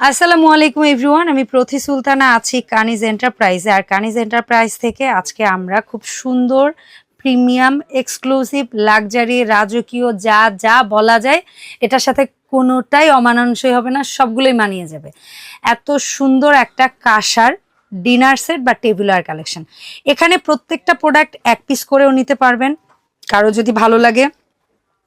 আসসালামু আলাইকুম এভরিওয়ান আমি প্রতি সুলতানা আছি কানিজ এন্টারপ্রাইজে আর কানিজ এন্টারপ্রাইজ থেকে আজকে আমরা খুব সুন্দর প্রিমিয়াম এক্সক্লুসিভ লাক্সারি রাজকীয়, যা যা বলা যায়, এটার সাথে কোনোটাই অমানানসই হবে না, সবগুলোই মানিয়ে যাবে। এত সুন্দর একটা কাঁসার ডিনার সেট বা টেবিলার কালেকশন এখানে প্রত্যেকটা প্রোডাক্ট এক পিস করেও নিতে পারবেন। কারও যদি ভালো লাগে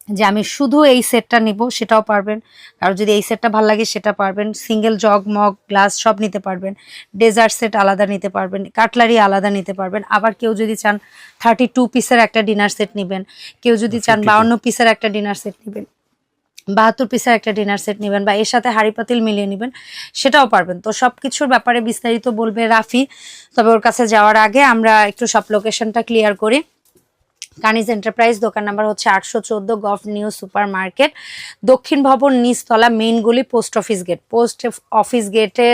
যে আমি শুধু এই সেটটা নিব সেটাও পারবেন। আর যদি এই সেটটা ভালো লাগে সেটা পারবেন। সিঙ্গেল জগ মগ গ্লাস সব নিতে পারবেন। ডেজার্ট সেট আলাদা নিতে পারবেন। কাটলারি আলাদা নিতে পারবেন। আবার কেউ যদি চান থার্টি টু পিসের একটা ডিনার সেট নেবেন। কেউ যদি চান 52 বাউন্ন পিসের একটা ডিনার সেট নেবেন। বাহাত্তর পিসের একটা ডিনার সেট নেবেন বা এর সাথে হাড়ি পাতিল মিলিয়ে নেবেন সেটাও পারবেন। তো সব কিছুর ব্যাপারে বিস্তারিত বলবে রাফি। তবে ওর কাছে যাওয়ার আগে আমরা একটু সব লোকেশনটা ক্লিয়ার করি। কানিজ এন্টারপ্রাইজ, দোকান নাম্বার হচ্ছে আটশো চোদ্দ গভ নিউ সুপার মার্কেট দক্ষিণ ভবন নিচতলা, মেইন গলি, post office gate. Post office গেটে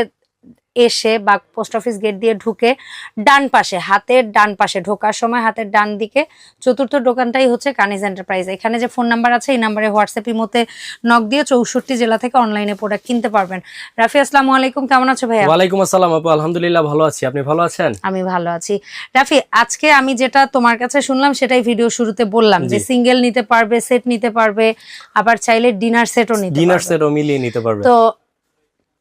এসে বা পোস্ট অফিস গেট দিয়ে ঢুকে ডান পাশে হাতের ডান পাশে ঢোকার সময় হাতের ডান দিকে চতুর্থ দোকানটাই হচ্ছে কানিজ এন্টারপ্রাইজ এখানে যে ফোন নাম্বার আছে এই নাম্বারে হোয়াটসঅ্যাপ ইমোতে নক দিয়ে চৌষট্টি জেলা থেকে অনলাইনে প্রোডাক্ট কিনতে পারবেন। রাফি আসসালামু আলাইকুম। কেমন আছো ভাইয়া? ওয়ালাইকুম আসসালাম আপু। আলহামদুলিল্লাহ ভালো আছি। আপনি ভালো আছেন? আমি ভালো আছি। রাফি আজকে আমি যেটা তোমার কাছে শুনলাম সেটাই ভিডিও শুরুতে বললাম যে সিঙ্গেল নিতে পারবে সেট নিতে পারবে আবার চাইলে ডিনার সেটও নিতে ডিনার সেটও মিলিয়ে নিতে পারবেন তো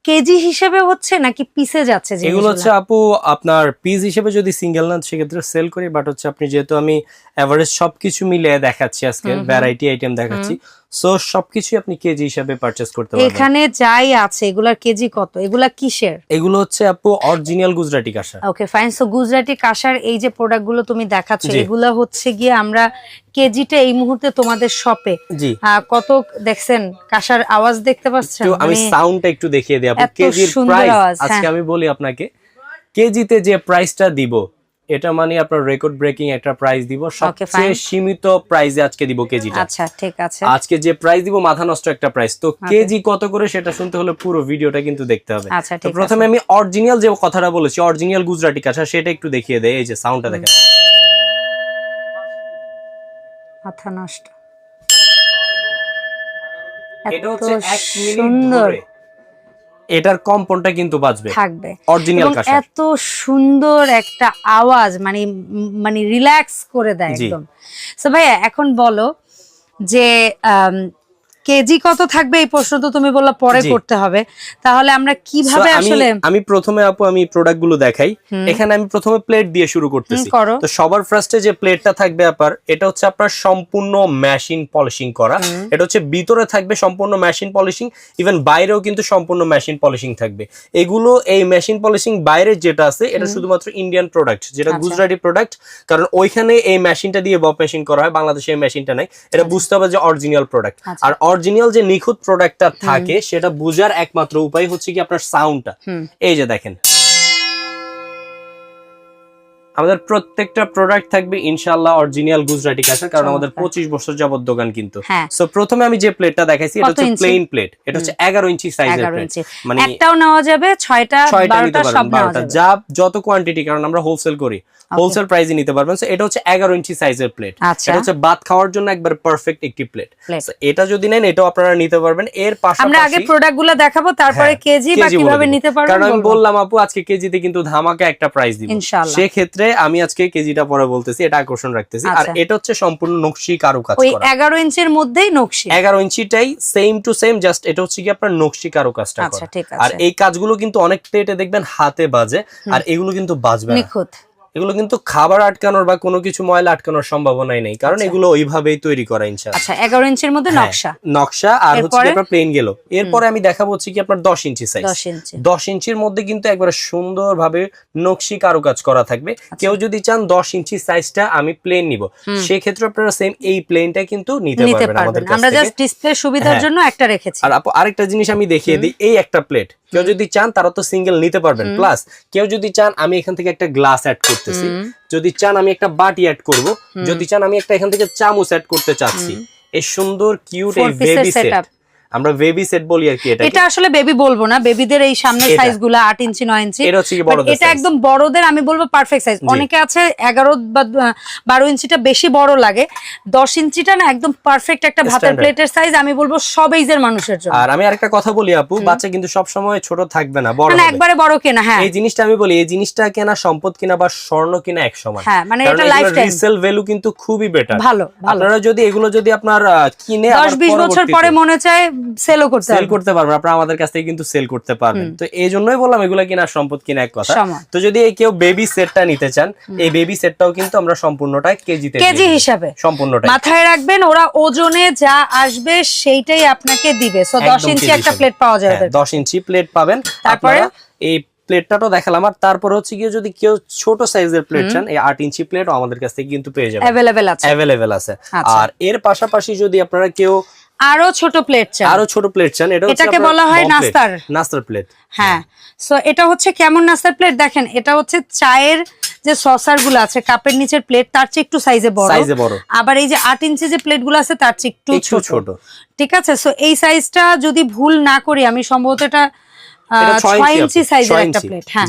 কেজি হিসেবে হচ্ছে নাকি পিসে যাচ্ছে এগুলো হচ্ছে আপু আপনার পিস হিসেবে যদি সিঙ্গেল নেন সেক্ষেত্রে সেল করি বাট হচ্ছে আপনি যেহেতু আমি এভারেজ সবকিছু মিলিয়ে দেখাচ্ছি আজকে। ভ্যারাইটি আইটেম দেখাচ্ছি সো সবকিছু আপনি কেজি হিসাবে পারচেস করতে পারবেন। এখানে যাই আছে এগুলার কেজি কত? এগুলা কিসের? এগুলো হচ্ছে আপু অরিজিনাল গুজরাটি কাঁসা ওকে ফাইন সো গুজরাটি কাঁসার এই যে প্রোডাক্টগুলো তুমি দেখাচ্ছ। এগুলা হচ্ছে গিয়ে আমরা কেজিটা এই মুহূর্তে তোমাদের শপে জি। কত দেখছেন? কাঁসার আওয়াজ দেখতে পাচ্ছেন? আমি মানে- সাউন্ডটা একটু দেখিয়ে দিই আপু। কেজির প্রাইস আজকে হ্যাঁ। আমি বলি আপনাকে কেজিতে যে প্রাইসটা দিব এটা মানে আপনার রেকর্ড ব্রেকিং একটা প্রাইস দিব। সবচেয়ে সীমিত প্রাইসে আজকে দিব কেজিটা। আচ্ছা ঠিক আছে। আজকে যে প্রাইস দিব মাথা নষ্ট একটা প্রাইস তো কেজি কত করে সেটা শুনতে হলে পুরো ভিডিওটা কিন্তু দেখতে হবে। আচ্ছা তো প্রথমে আমি অরিজিনাল যে কথাটা বলেছি অরিজিনাল গুজরাটি কাঁচা সেটা একটু দেখিয়ে দেয় এই যে সাউন্ডটা দেখেন। মাথা নষ্ট। এটা হচ্ছে এক মিনিট ধরে। এটার কম্পনটা কিন্তু বাজবে। থাকবে। অরিজিনাল কাঁসা এত সুন্দর একটা আওয়াজ মানে মানে রিল্যাক্স করে দেয় একদম। সো ভাইয়া এখন বলো যে কেজি কত থাকবে? এই প্রশ্ন তো তুমি বললা পরে করতে হবে। তাহলে আমরা কীভাবে আসলে আমি প্রথমে আপু আমি প্রোডাক্টগুলো দেখাই। এখানে আমি প্রথমে প্লেট দিয়ে শুরু করতেছি। তো সবার ফার্স্টে যে প্লেটটা থাকবে আপনার এটা হচ্ছে আপনার সম্পূর্ণ মেশিন পলিশিং করা। এটা হচ্ছে ভিতরে থাকবে সম্পূর্ণ মেশিন পলিশিং ইভেন বাইরেও কিন্তু সম্পূর্ণ মেশিন পলিশিং থাকবে। এগুলো এই মেশিন পলিশিং বাইরে যেটা আছে এটা শুধুমাত্র ইন্ডিয়ান প্রোডাক্ট যেটা আচ্ছা। গুজরাটি প্রোডাক্ট কারণ ওইখানে এই মেশিনটা দিয়ে বব মেশিন করা হয় বাংলাদেশে এই মেশিনটা নাই। এটা বুঝতে হবে যে অরিজিনাল প্রোডাক্ট আচ্ছা। আর অরিজিনাল যে নিখুঁত প্রোডাক্টটা থাকে সেটা বোঝার একমাত্র উপায় হচ্ছে কি আপনার সাউন্ডটা এই যে দেখেন আমাদের প্রত্যেকটা প্রোডাক্ট থাকবে ইনশাআল্লাহ অরিজিনাল গুজরাটি কাঁচা কারণ আমাদের চমৎকার। পঁচিশ বছর যাবত দোকান কিন্তু। হ্যাঁ। সো প্রথমে আমি যে প্লেটটা দেখাইছি এটা হচ্ছে প্লেন প্লেট এটা হচ্ছে এগারো ইঞ্চি সাইজের প্লেট মানে একটাও নেওয়া যাবে ছয়টা ছয়টা নিতে বারোটা সব পারবেন নেওয়া বারোটা। যাবে। যা যত কোয়ান্টিটি কারণ আমরা হোলসেল করি। হোলসেল প্রাইসে নিতে পারবেন। এটা হচ্ছে এগারো ইঞ্চি সাইজের প্লেট এটা হচ্ছে ভাত খাওয়ার জন্য একবার পারফেক্ট একটি প্লেট। এটা যদি নেন এটাও আপনারা নিতে পারবেন। এর আমরা আগে পাশাপাশি প্রোডাক্টগুলো দেখাবো তারপরে হ্যাঁ, কেজি বা কীভাবে নিতে পারবেন কারণ আমি বললাম আপু আজকে কেজিতে কিন্তু ধামাকা একটা প্রাইস দিব। ইনশাআল্লাহ। সেক্ষেত্রে আমি আজকে কেজিটা পরে বলতেছি এটা আকর্ষণ রাখতেছি। আর আচ্ছা। এটা হচ্ছে সম্পূর্ণ নকশি কারু কাজ ওই করা। এগারো ইঞ্চির মধ্যেই নকশি? এগারো ইঞ্চিটাই সেম টু সেম জাস্ট এটা হচ্ছে কি আপনার নকশি কারু কাজটা আচ্ছা করা। আর এই কাজগুলো কিন্তু অনেক প্লেটে দেখবেন হাতে বাজে আর এগুলো কিন্তু বাজবে না। নিখুঁত। এগুলো কিন্তু খাবার আটকানোর বা কোনো কিছু ময়লা আটকানোর সম্ভাবনাই নেই। কারণ আচ্ছা। এগুলো ওইভাবেই তৈরি করা ইনশাআল্লাহ। আচ্ছা এগারো ইঞ্চির মধ্যে হ্যাঁ, নকশা। নকশা আর হচ্ছে আপনার প্লেন গেল এরপরে আমি দেখাবো হচ্ছে কি আপনার দশ ইঞ্চি সাইজ দশ ইঞ্চি। দশ ইঞ্চির মধ্যে কিন্তু একবারে সুন্দরভাবে নকশি কারুকাজ করা থাকবে। কেউ যদি চান দশ ইঞ্চি সাইজটা আমি প্লেন নিব। আচ্ছা। সেক্ষেত্রে আপনারা সেম এই প্লেনটা কিন্তু নিতে পারবেন আমাদের আমরা জাস্ট ডিসপ্লে সুবিধার হ্যাঁ। জন্য একটা রেখেছি। আর আপু আরেকটা জিনিস আমি দেখিয়ে দিই এই একটা প্লেট কেউ যদি চান তারা তো সিঙ্গেল নিতে পারবেন। প্লাস কেউ যদি চান আমি এখান থেকে একটা গ্লাস অ্যাড করতেছি হুম, যদি চান আমি একটা বাটি অ্যাড করব। যদি চান আমি একটা এখান থেকে চামচ অ্যাড করতে চাচ্ছি। এই সুন্দর কিউট এই বেবি সেট। আমরা বেবি সেট বলি আর কি এটা এটা আসলে বেবি বলব না বেবিদের এই সামনের এটা। সাইজগুলো আট ইঞ্চি নয় ইঞ্চি এটা হচ্ছে বড়দের এটা একদম বড়দের আমি বলব পারফেক্ট সাইজ অনেকে আছে এগারো বা আহ, বারো ইঞ্চিটা বেশি বড় লাগে। দশ ইঞ্চিটা না একদম পারফেক্ট একটা ভাতের. প্লেটের সাইজ আমি বলব সব এইজের মানুষের জন্য। আর আমি আরেকটা কথা বলি আপু বাচ্চা কিন্তু সব সময় ছোট থাকবে না বড় হবে। একবারে বড় কেনা হ্যাঁ। এই জিনিসটা আমি বলি এই জিনিসটা কেনা সম্পদ কিনা বা স্বর্ণ কিনা এক সমান হ্যাঁ মানে এটা লাইফটাইম রিসেল ভ্যালু কিন্তু খুবই বেটার ভালো ভালো। আপনারা যদি এগুলো যদি আপনার কিনে দশ বিশ বছর পরে মনে চায় সেলও করতে সেল করতে পারবেন আপনারা আমাদের কাছ থেকে কিন্তু সেল করতে পারবেন। তো এই জন্যই বললাম এগুলো কিনা সম্পদ কিনা এক কথা। তো যদি কেউ বেবি সেটটা নিতে চান এই বেবি সেটটাও কিন্তু আমরা সম্পূর্ণটা কেজিতে কেজি হিসাবে। সম্পূর্ণটাই। মাথায় রাখবেন ওরা ওজনে যা আসবে সেইটাই আপনাকে দিবে। সো দশ একদম ইঞ্চি একটা প্লেট পাওয়া যায় হ্যাঁ, ওদের দশ ইঞ্চি প্লেট পাবেন। তারপরে? এই প্লেটটাও দেখালাম। আর তারপরে হচ্ছে গিয়ে যদি কেউ ছোট সাইজের প্লেট চান এই আট ইঞ্চি প্লেটও আমাদের কাছ থেকে কিন্তু পেয়ে যাবেন। অ্যাভেলেবেল আছে। অ্যাভেলেবেল আছে। আচ্ছা। আর এর পাশাপাশি যদি আপনারা কেউ আরও ছোট প্লেট চান। আরও ছোট প্লেট চান এটা এটাকে বলা হয় নাস্তার। নাস্তার প্লেট হ্যাঁ। সো এটা হচ্ছে কেমন নাস্তার প্লেট দেখেন এটা হচ্ছে চায়ের যে সসারগুলো আছে কাপের নিচের প্লেট তার চেয়ে একটু সাইজে বড়। সাইজে বড়। আবার এই যে আট ইঞ্চি যে প্লেটগুলো আছে তার চেয়ে একটু ছোট। ঠিক আছে? সো এই সাইজটা যদি ভুল না করি আমি সম্ভবত এটা ছয় ছয় ইঞ্চি ইঞ্চি সাইজের একটা প্লেট হ্যাঁ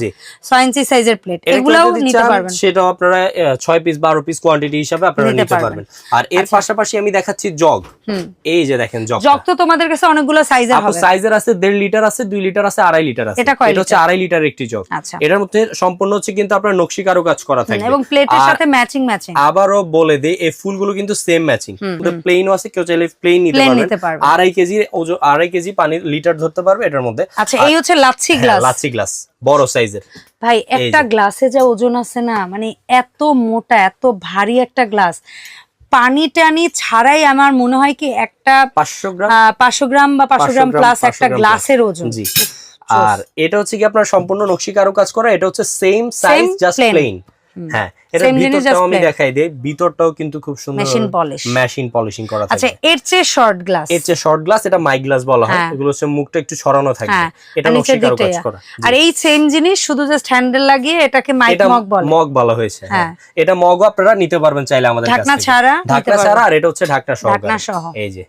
ছয় ইঞ্চি সাইজের প্লেট এগুলাও নিতে পারবেন। সেটাও আপনারা ছয় পিস বারো পিস কোয়ান্টিটি হিসাবে আপনারা নিতে নিতে পারবেন। পারবেন। আর এর পাশাপাশি আমি দেখাচ্ছি জগ। এই যে দেখেন জগ জগ তো তোমাদের কাছে অনেকগুলো সাইজের হবে। সাইজের আছে দেড় লিটার আছে দুই লিটার আছে আড়াই লিটার আছে। এটা হচ্ছে আড়াই লিটার একটি জগ। এটার মধ্যে সম্পূর্ণ হচ্ছে কিন্তু আপনার নকশি কারও কাজ করা থাকবে। এবং প্লেটের সাথে ম্যাচিং ম্যাচিং আবারও বলে দেই এই ফুলগুলো কিন্তু সেম ম্যাচিং প্লেনও আছে কেউ চাইলে প্লেন নিতে পারবেন। পারবে। আড়াই কেজি আড়াই কেজি পানির লিটার ধরতে পারবে এটার মধ্যে। আচ্ছা এই হচ্ছে লাচ্ছি হ্যাঁ, গ্লাস লাচ্ছি গ্লাস বড় সাইজের ভাই একটা। গ্লাসে যা ওজন আছে না মানে এত মোটা এত ভারী একটা গ্লাস পানি টানি ছাড়াই আমার মনে হয় কি একটা পাঁচশো গ্রাম? পাঁচশো গ্রাম বা পাঁচশো গ্রাম প্লাস একটা গ্লাসের ওজন। আর এটা হচ্ছে কি আপনার সম্পূর্ণ নকশি কারও কাজ করা এটা হচ্ছে সেম সাইজ জাস্ট প্লেন হ্যাঁ এটা ভিতরটাও আমি দেখাই দেই। ভিতরটাও কিন্তু খুব সুন্দর polish। মেশিন পলিশিং করা আচ্ছা এর চেয়ে শর্ট গ্লাস এর যে শর্ট গ্লাস এটা মাই গ্লাস বলা হয়। হ্যাঁ। এগুলো হচ্ছে মুখটা একটু ছড়ানো থাকবে। হ্যাঁ এটা আর কাজ করা। এই সেম জিনিস শুধু জাস্ট হ্যান্ডেল লাগিয়ে এটাকে মাইক মগ বলে। মগ বলা হয়েছে হ্যাঁ। হ্যাঁ। এটা মগও আপনারা নিতে পারবেন চাইলে আমাদের কাছ ঢাকনা ছাড়া ঢাকনা ছাড়া আর এটা হচ্ছে ঢাকনা সহ ঢাকনা সহ। এই যে।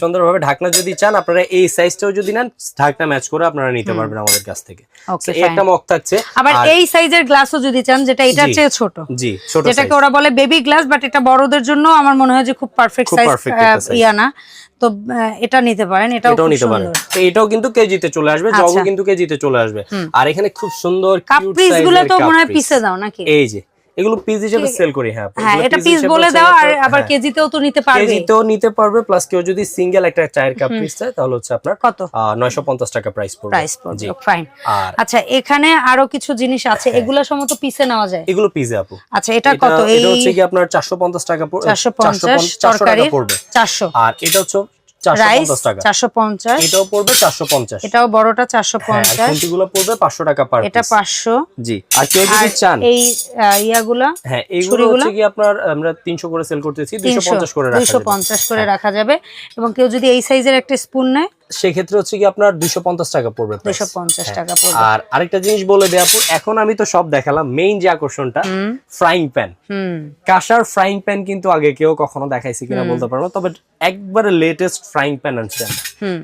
সুন্দরভাবে ঢাকনা যদি চান আপনারা এই সাইজটাও যদি নেন ঢাকনা ম্যাচ করে আপনারা নিতে পারবেন আমাদের কাছ থেকে। একটা. মগ থাকছে। আবার এই সাইজের গ্লাসও যদি চান যেটা এটার চেয়ে ছোট। জি ছোট যেটাকে ওরা বলে বেবি গ্লাস বাট এটা বড়দের জন্য আমার মনে হয় যে খুব পারফেক্ট সাইজ ইয়া না। তো এটা নিতে পারেন এটাও এটাও নিতে পারেন। তো এটাও কিন্তু কেজিতে চলে আসবে জগও আচ্ছা। কিন্তু কেজিতে চলে আসবে। আর এখানে খুব সুন্দর কাপ তো মনে হয় পিসে দাও নাকি? এই যে। এগুলো পিস হিসেবে সেল করি হ্যাঁ হ্যাঁ এটা পিস বলে দাও আর আবার হ্যাঁ। কেজিতেও তো নিতে পারবে। কেজিতেও নিতে পারবে প্লাস কেউ যদি সিঙ্গেল একটা চায়ের কাপ পিস চায় তাহলে হচ্ছে আপনার কত? নয়শো পঞ্চাশ টাকা প্রাইস পড়বে। প্রাইস পড়বে ফাইন আচ্ছা এখানে আরও কিছু জিনিস আছে এগুলো সম্ভবত পিসে নেওয়া যায়? এগুলো পিজে আপু। আচ্ছা এটা কত? এই এটা হচ্ছে কি আপনার চারশো পঞ্চাশ টাকা পড়বে চারশো পঞ্চাশ 450 টাকা পড়বে। চারশো। আর এটা হচ্ছে এটাও পড়বে চারশো পঞ্চাশ। এটাও বড়টা চারশো হ্যাঁ পঞ্চাশ খুন্তিগুলো পড়বে? পাঁচশো টাকা পার এটা পাঁচশো। জি আর কেউ আর যদি চান এই ইয়াগুলা হ্যাঁ এইগুলো হচ্ছে কি আপনার আমরা তিনশো করে সেল করতেছি দুশো পঞ্চাশ করে রাখা পঞ্চাশ করে হ্যাঁ। রাখা যাবে। এবং কেউ যদি এই সাইজের একটা স্পুন নেয় সেক্ষেত্রে হচ্ছে কি আপনার দুইশো পঞ্চাশ টাকা পড়বে। পঞ্চাশ হ্যাঁ। টাকা পড়বে। আর আরেকটা জিনিস বলে দেয় আপু এখন আমি তো সব দেখালাম মেইন যে আকর্ষণটা ফ্রাইং প্যান কাঁসার ফ্রাইং প্যান কিন্তু আগে কেউ কখনো দেখাইছি কিনা বলতে পারব তবে একবারে লেটেস্ট ফ্রাইং প্যান আনছেন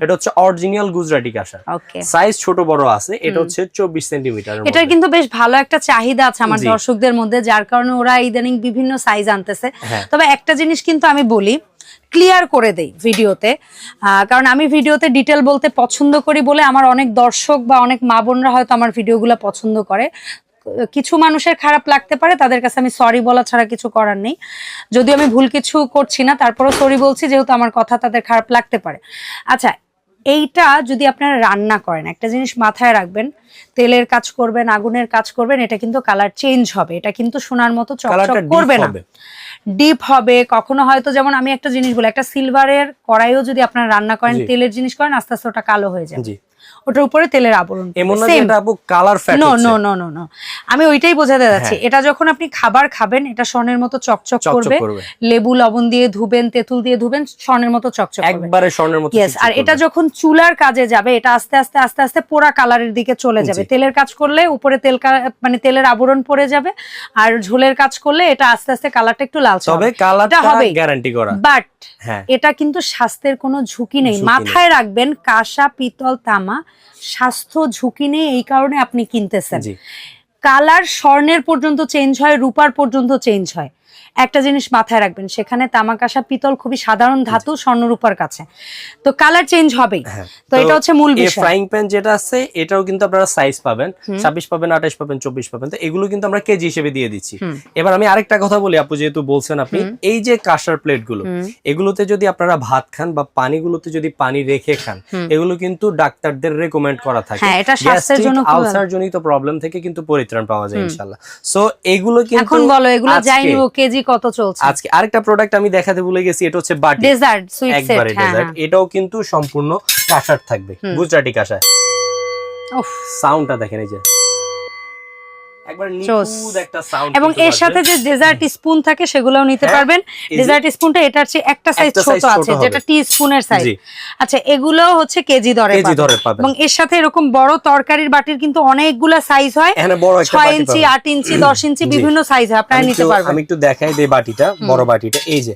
এটা হচ্ছে অরিজিনাল গুজরাটি কাঁসা সাইজ ছোট বড় আছে এটা হচ্ছে চব্বিশ সেন্টিমিটার এটার কিন্তু বেশ ভালো একটা চাহিদা আছে আমার দর্শকদের মধ্যে যার কারণে ওরা ইদানিং বিভিন্ন সাইজ আনতেছে। হ্যাঁ। তবে একটা জিনিস কিন্তু আমি বলি ক্লিয়ার করে দেই ভিডিওতে। কারণ আমি ভিডিওতে ডিটেল বলতে পছন্দ করি বলে আমার অনেক দর্শক বা অনেক মা বোনরা হয়তো আমার ভিডিওগুলো পছন্দ করে। কিছু মানুষের খারাপ লাগতে পারে, তাদের কাছে আমি সরি বলা ছাড়া কিছু করার নেই। যদিও আমি ভুল কিছু করছি না, তারপরেও সরি বলছি, যেহেতু আমার কথা তাদের খারাপ লাগতে পারে। আচ্ছা এইটা যদি আপনারা রান্না করেন একটা জিনিস মাথায় রাখবেন তেলের কাজ করবেন আগুনের কাজ করবেন এটা কিন্তু কালার চেঞ্জ হবে। এটা কিন্তু সোনার মতো চকচক করবে না। ডিপ হবে কখনো হয়তো যেমন আমি একটা জিনিস বলি একটা সিলভারের কড়াইও যদি আপনারা রান্না করেন তেলের জিনিস করেন আস্তে আস্তে ওটা কালো হয়ে যায় ওটার উপরে তেলের আবরণ এমন না এটা আপু colour fat no no no no no আমি ওইটাই বোঝাতে যাচ্ছি। হ্যাঁ। এটা যখন আপনি খাবার খাবেন এটা স্বর্ণের মতো চকচক করবে। লেবু লবণ দিয়ে ধুবেন তেঁতুল দিয়ে ধুবেন স্বর্ণের মতো চকচক করবে। একবারে স্বর্ণের মতো ইয়েস আর এটা যখন চুলার কাজে যাবে এটা আস্তে আস্তে আস্তে আস্তে পোড়া কালারের দিকে চলে যাবে। তেলের কাজ করলে উপরে তেল মানে তেলের আবরণ পড়ে যাবে আর ঝোলের কাজ করলে এটা আস্তে আস্তে কালারটা একটু লাল তবে হবে। কালারটা হবেই। গ্যারান্টি করা। বাট হ্যাঁ। এটা কিন্তু স্বাস্থ্যের কোনো ঝুঁকি নেই। মাথায় রাখবেন কাঁসা পিতল তামা স্বাস্থ্য ঝুঁকি নেই এই কারণে আপনি কিনতেছেন। কালার স্বর্ণের পর্যন্ত চেঞ্জ হয় রূপার পর্যন্ত চেঞ্জ হয়। একটা জিনিস মাথায় রাখবেন সেখানে তামাকাশা পিতল খুবই সাধারণ ধাতু স্বর্ণ রূপার কাছে। তো কালার চেঞ্জ হবেই। হ্যাঁ। তো এটা হচ্ছে মূল বিষয়। ফ্রাইং প্যান যেটা আছে এটাও কিন্তু আপনারা সাইজ পাবেন। ছাব্বিশ পাবেন আঠাশ পাবেন চব্বিশ পাবেন। তো এগুলো কিন্তু আমরা কেজি হিসেবে দিয়ে দিচ্ছি। এবার আমি আরেকটা কথা বলি আপু যেহেতু বলছেন আপনি এই যে কাঁসার প্লেটগুলো এগুলোতে যদি আপনারা ভাত খান বা পানিগুলোতে যদি পানি রেখে খান এগুলো কিন্তু ডাক্তারদের রেকমেন্ড করা থাকে। হ্যাঁ, এটা স্বাস্থ্যের জন্য আলসার জনিত প্রবলেম থেকে কিন্তু পরিত্রাণ পাওয়া যায় ইনশাল্লাহ। সো এগুলো কিন্তু এখন বলো এগুলো যাই নিব কেজি কত চলছে? আজকে আরেকটা প্রোডাক্ট আমি দেখাতে ভুলে গেছি এটা হচ্ছে বাটি। ডেজার্ট সুইট সেট একবারে হ্যাঁ ডেজার্ট এটাও কিন্তু সম্পূর্ণ কাঁসার থাকবে। গুজরাটি কাঁসা উফ, সাউন্ডটা দেখেন এই যে একবার চোস। নিখুঁত একটা সাউন্ড এবং এর সাথে যে ডেজার্ট স্পুন থাকে সেগুলোও নিতে হ্যাঁ, পারবেন। ডেজার্ট স্পুনটা এটার চেয়ে একটা সাইজ ছোট আছে যেটা টি স্পুনের সাইজ আচ্ছা এগুলো হচ্ছে কেজি দরে এবং এর সাথে এরকম বড় তরকারির বাটির কিন্তু অনেকগুলা সাইজ হয়। ছয় ইঞ্চি আট ইঞ্চি দশ ইঞ্চি বিভিন্ন সাইজ হয়। আপনারা নিতে পারবেন। আমি একটু দেখাই দিই বাটিটা বড় বাটিটা। এই যে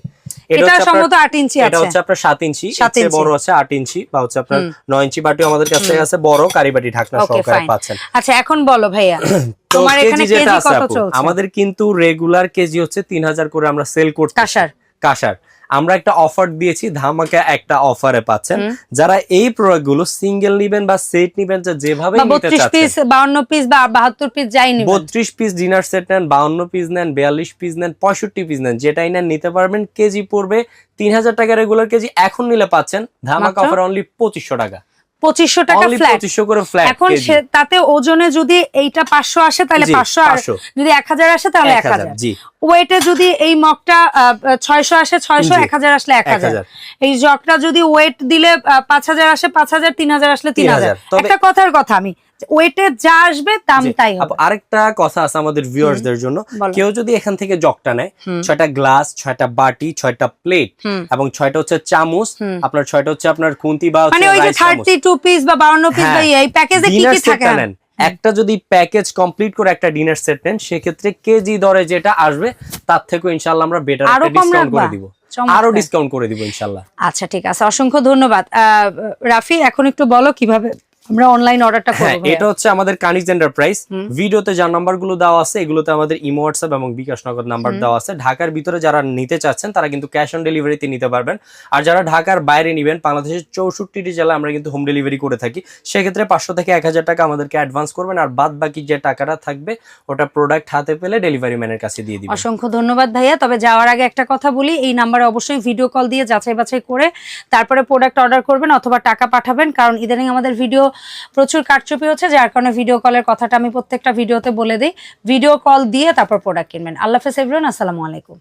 এটা সম্ভবত আট ইঞ্চি এটা হচ্ছে আপনার সাত ইঞ্চি। সাত সাত বড় আছে আট ইঞ্চি বা হচ্ছে আপনার হুম। নয় ইঞ্চি। বাটিও আমাদের কাছে আছে বড় কারি বাটি ঢাকনা সহকারে পাচ্ছেন। আচ্ছা এখন বলো ভাইয়া। তোমার এখানে কেজি আছে কত চলছে? আমাদের কিন্তু রেগুলার কেজি হচ্ছে তিন হাজার করে আমরা সেল করছি কাঁসার। কাঁসার। আমরা একটা অফার দিয়েছি ধামাকা একটা অফারে পাচ্ছেন। যারা এই প্রোডাক্টগুলো সিঙ্গেল নিবেন বা সেট নিবেন যেভাবে নিতে বত্রিশ চাচ্ছেন। পিস বা বাহাত্তর পিস যাই নিবেন। বত্রিশ পিস ডিনার সেট নেন বাউন্ন পিস নেন বিয়াল্লিশ পিস নেন পঁয়ষট্টি পিস নেন যেটাই নেন নিতে পারবেন কেজি পড়বে তিন হাজার টাকা রেগুলার কেজি। এখন নিলে পাচ্ছেন ধামাকা অফার অনলি পঁচিশশো টাকা। পঁচিশশো টাকা ফ্ল্যাট করে ফ্ল্যাট এখন তাতে ওজনে যদি এইটা পাঁচশো আসে তাহলে পাঁচশো। আর যদি এক হাজার আসে তাহলে এক হাজার ওয়েটে যদি এই মগটা ছয়শো আসে ছয়শো এক হাজার আসলে এক হাজার। এই জগটা যদি ওয়েট দিলে পাঁচ হাজার আসে পাঁচ হাজার তিন হাজার আসলে তিন হাজার। একটা কথার কথা আমি ওয়েটে যা আসবে দাম তাই হবে। আরেকটা কথা আছে আমাদের ভিউয়ার্সদের জন্য। কেউ যদি এখান থেকে জগটা নেয় ছয়টা গ্লাস ছয়টা বাটি ছয়টা প্লেট। এবং ছয়টা হচ্ছে চামচ আপনার ছয়টা হচ্ছে আপনার খুন্তি বা মানে ওই যে rice চামচ। থার্টি টু পিস বা বাউন্ন পিস বা হ্যাঁ। এই প্যাকেজে কি কি থাকে? একটা যদি প্যাকেজ কমপ্লিট করে একটা ডিনার সেট নেন সেক্ষেত্রে কেজি দরে যেটা আসবে তার থেকে ইনশাল্লাহ আমরা বেটার একটা ডিসকাউন্ট করে দিব। আরও ডিসকাউন্ট করে দিব ইনশাল্লাহ আচ্ছা ঠিক আছে। অসংখ্য ধন্যবাদ। রাফি এখন একটু বলো কীভাবে আমরা অনলাইন অর্ডারটা করব এটা হচ্ছে আমাদের কানিজ এন্টারপ্রাইজ ভিডিওতে যার নাম্বারগুলো দেওয়া আছে এগুলোতে আমাদের ইমো হোয়াটসঅ্যাপ এবং বিকাশ নগদ নাম্বার দেওয়া আছে। ঢাকার ভিতরে যারা নিতে চাচ্ছেন তারা কিন্তু ক্যাশ অন ডেলিভারিতে নিতে পারবেন। আর যারা ঢাকার বাইরে নিবেন বাংলাদেশের চৌষট্টিটি জেলায় আমরা কিন্তু হোম ডেলিভারি করে থাকি। সেক্ষেত্রে পাঁচশো থেকে এক হাজার টাকা আমাদেরকে অ্যাডভান্স করবেন। আর বাদ বাকি যে টাকাটা থাকবে ওটা প্রোডাক্ট হাতে পেলে ডেলিভারি ম্যানের কাছে দিয়ে দিবেন। অসংখ্য ধন্যবাদ ভাইয়া। তবে যাওয়ার আগে একটা কথা বলি এই নাম্বারে অবশ্যই ভিডিও কল দিয়ে যাচাই বাছাই করে তারপরে প্রোডাক্ট অর্ডার করবেন অথবা টাকা পাঠাবেন। কারণ ইদানিং আমাদের ভিডিও প্রচুর কারচুপি হচ্ছে, যার কারণে ভিডিও কলের কথাটা আমি প্রত্যেকটা ভিডিওতে বলে দিই। ভিডিও কল দিয়ে তারপর প্রোডাক্ট কিনবেন। আল্লাহ হাফেজ এভরিওয়ান আসসালামু আলাইকুম।